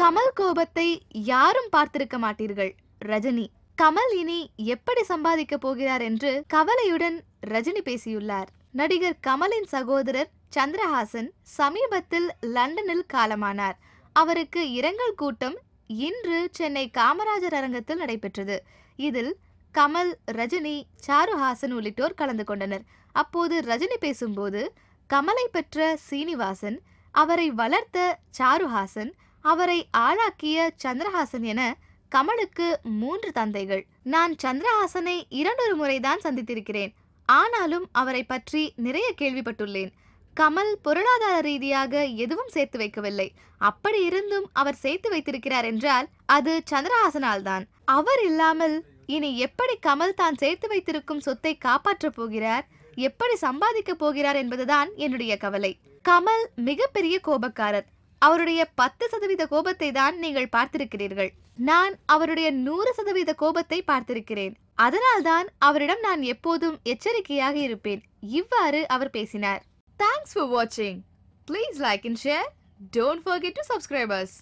கமல் கோபத்தை யாரும் பார்த்திருக்க மாட்டீர்கள். ரஜினி கமல் இனி எப்படி சம்பாதிக்க போகிறார் என்று கவலையுடன் ரஜினி பேசியுள்ளார். நடிகர் கமலின் சகோதரர் சந்திரஹாசன் சமீபத்தில் லண்டனில் காலமானார். அவருக்கு இரங்கல் கூட்டம் இன்று சென்னை காமராஜர் அரங்கத்தில் நடைபெற்றது. இதில் கமல் ரஜினி சாருஹாசன் உள்ளிட்டோர் கலந்து கொண்டனர். அப்போது ரஜினி பேசும்போது கமலை பெற்ற சீனிவாசன் அவரை வளர்த்த சாருஹாசன் அவரை ஆளாக்கிய சந்திரஹாசன் என கமலுக்கு மூன்று தந்தைகள். நான் சந்திரஹாசனை இரண்டொரு முறைதான் சந்தித்திருக்கிறேன். ஆனாலும் அவரை பற்றி நிறைய கேள்விப்பட்டுள்ளேன். கமல் பொருளாதார ரீதியாக எதுவும் சேர்த்து வைக்கவில்லை. அப்படி இருந்தும் அவர் சேர்த்து வைத்திருக்கிறார் என்றால் அது சந்திரஹாசனால் தான் அவர் இல்லாமல் இனி எப்படி கமல் தான் சேர்த்து வைத்திருக்கும் சொத்தை காப்பாற்றப் போகிறார்? எப்படி சம்பாதிக்கப் போகிறார் என்பதுதான் என்னுடைய கவலை. கமல் மிகப்பெரிய கோபக்காரர். அவருடைய பத்து சதவீத கோபத்தை தான் நீங்கள் பார்த்திருக்கிறீர்கள். நான் அவருடைய நூறு சதவீத கோபத்தை பார்த்திருக்கிறேன். அதனால்தான் அவரிடம் நான் எப்போதும் எச்சரிக்கையாக இருப்பேன். இவ்வாறு அவர் பேசினார். தேங்க்ஸ் ஃபார் வாட்சிங் please like and share don't forget to subscribers